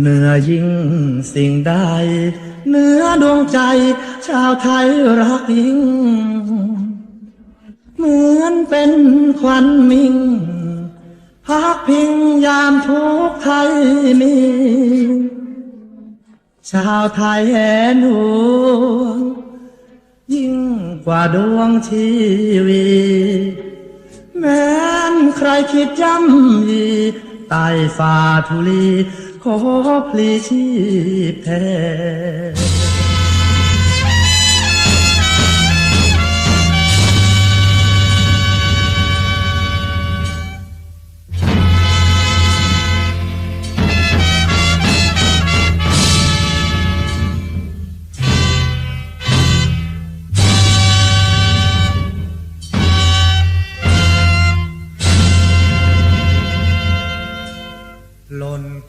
เหนือยิ่งสิ่งใดเหนือดวงใจ ชาวไทยรักยิ่ง เหมือนเป็นควันมิงพักพิงยามทุกไทยมีชาวไทยแหนห่วง ยิ่งกว่าดวงชีวีแม้นใครคิดย่ำยีใต้ฝ่าทุลี ขอพลีชีพแทน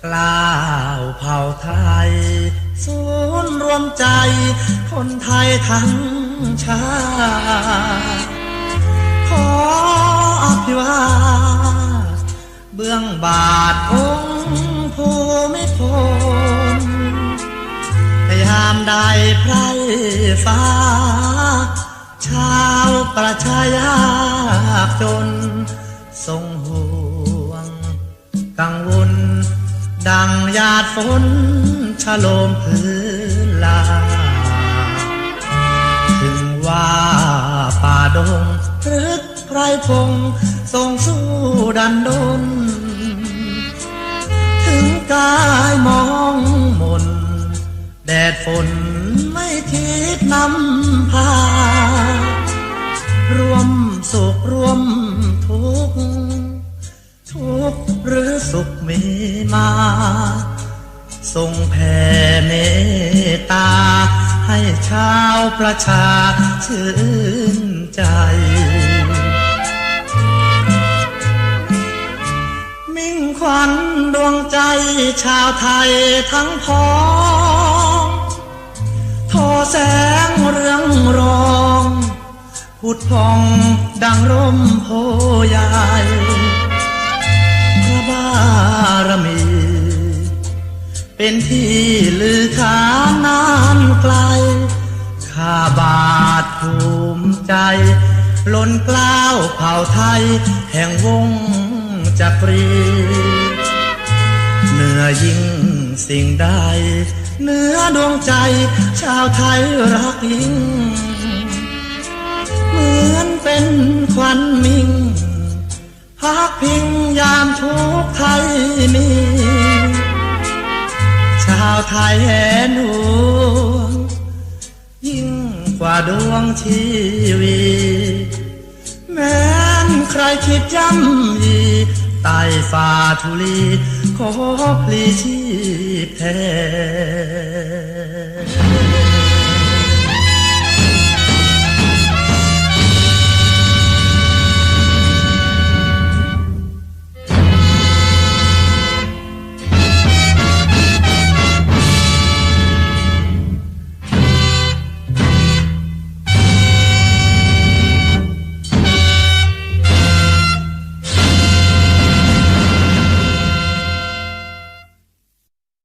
กล้าวเผ่าไทย ศูนย์รวมใจ คนไทยทั้งชาติขออภิวาเบื้องบาทองค์ภูมิพลยามใดไพรฟ้า ชาวประชายากจนทรงห่วงกังวล ดังหยาดฝนชะโลมพื้นลา ถึงว่าป่าดงพฤกไพรพงทรงสู้ดันดน ถึงกายมองมน แดดฝนไม่ทิดนำพา รวมสุขรวมทุกข์ ทุกหรือสุขมีมา ทรงแผ่เมตตา ให้ชาวประชาชื่นใจ มิ่งขวัญดวงใจชาวไทยทั้งพ้องโทแสงเรืองรองผุดพองดังร่มโพธิ์ใหญ่ารมี เป็นที่ลือขานานไกล ข้าบาทภูมิใจ ล้นกล้าวเผ่าไทย แห่งวงจักรีเหนือยิ่งสิ่งใดเหนือดวงใจ ชาวไทยรักยิ่ง เหมือนเป็นควันมิง พักพิงยามทุกข์ไทยมีชาวไทยแหนหวงยิ่งกว่าดวงชีวีแม้นใครคิดย่ำยีใต้ฝ่าทุลีขอพลีชีพแทน